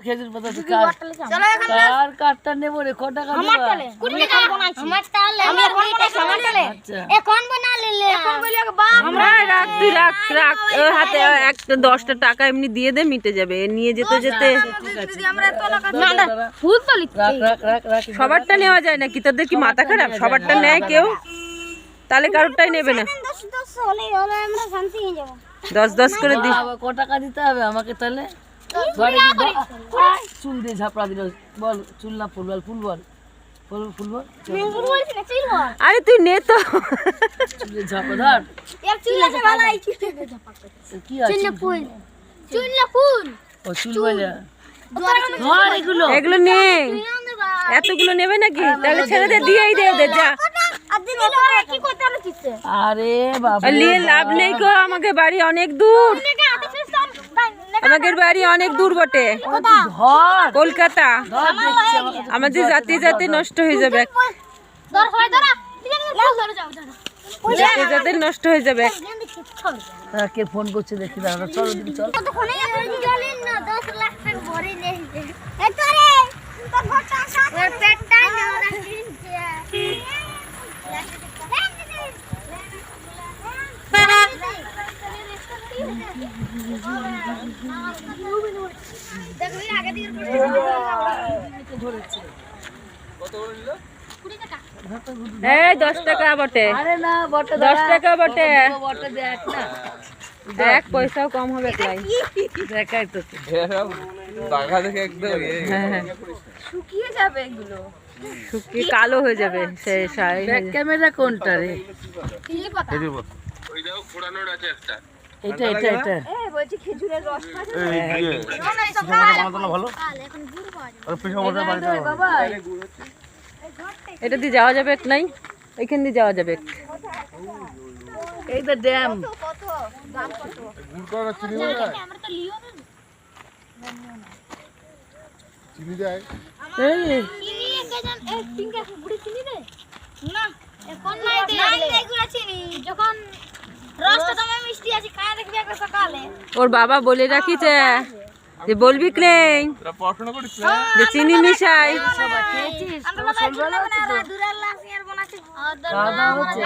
খেজুর পাতা তো কার কার কাঠটা নেব রে? ক টাকা দিবা আচ্ছা। হ্যাঁ, রাখ তুই রাখ রাখ। ও হাতে একটা দশটা টাকা এমনি দিয়ে দে মিটে যাবে। নিয়ে যেতে যেতে রাখ রাখ রাখ রাখ। সবারটা নেওয়া যায় নাকি? তোদের কি মাথা খারাপ? সবারটা নেয় কেউ? তাহলে কারোরটাই নেবে না। দশ দশ করে দি আবার ক টাকা দিতে হবে আমাকে তাহলে? কি চুল দিয়ে ঝাপড়া দিল বল চুল না ফুল বল ফুল বল ফুল ফুল বল চল, আরে তুই নে তো এগুলো এগুলো নে এতগুলো নেবে নাকি তাহলে ছেলেদের দে দিয়েই দে ওদের যা আরে বাবা নিয়ে লাভ নেই গো আমাকে বাড়ি অনেক দূর আমাদের বাড়ি অনেক দূর বটে। কলকাতা। আমাদের জাতি জাতি নষ্ট হয়ে যাবে। জাতি জাতি নষ্ট হয়ে যাবে। কে ফোন করছে দেখি দাঁড়া চলো দিদি চল। এই দশ টাকা বটে। আরে না বটে দশ টাকা বটে। বটে দেখ এক পয়সাও কম হবে দেখাই তো। বাঘা দেখে একদম ইয়ে। হ্যাঁ হ্যাঁ শুকিয়ে কালো হয়ে যাবে সে শাড়ি ব্যাক ক্যামেরা কোনটা রে? ওই দেখো আছে একটা। এটা এটা এটা বাবা। এটা দিয়ে যাওয়া যাবে নাই? এখান দিয়ে যাওয়া যাবে এই তো ড্যাম গুড় করা চিনি দেয় চিনি দেয়। এই। যখন রসটা তোমার মিষ্টি আছে খায় দেখবি একবার সকালে ওর বাবা বলে রাখিছে যে বলবি ক্লেং তোরা পড়াশোনা করিস যে চিনি মিশাই সবাই খেয়েছিস বাবা বলে রাখিছে যে বলবি বানাচ্ছি যে চিনি হচ্ছে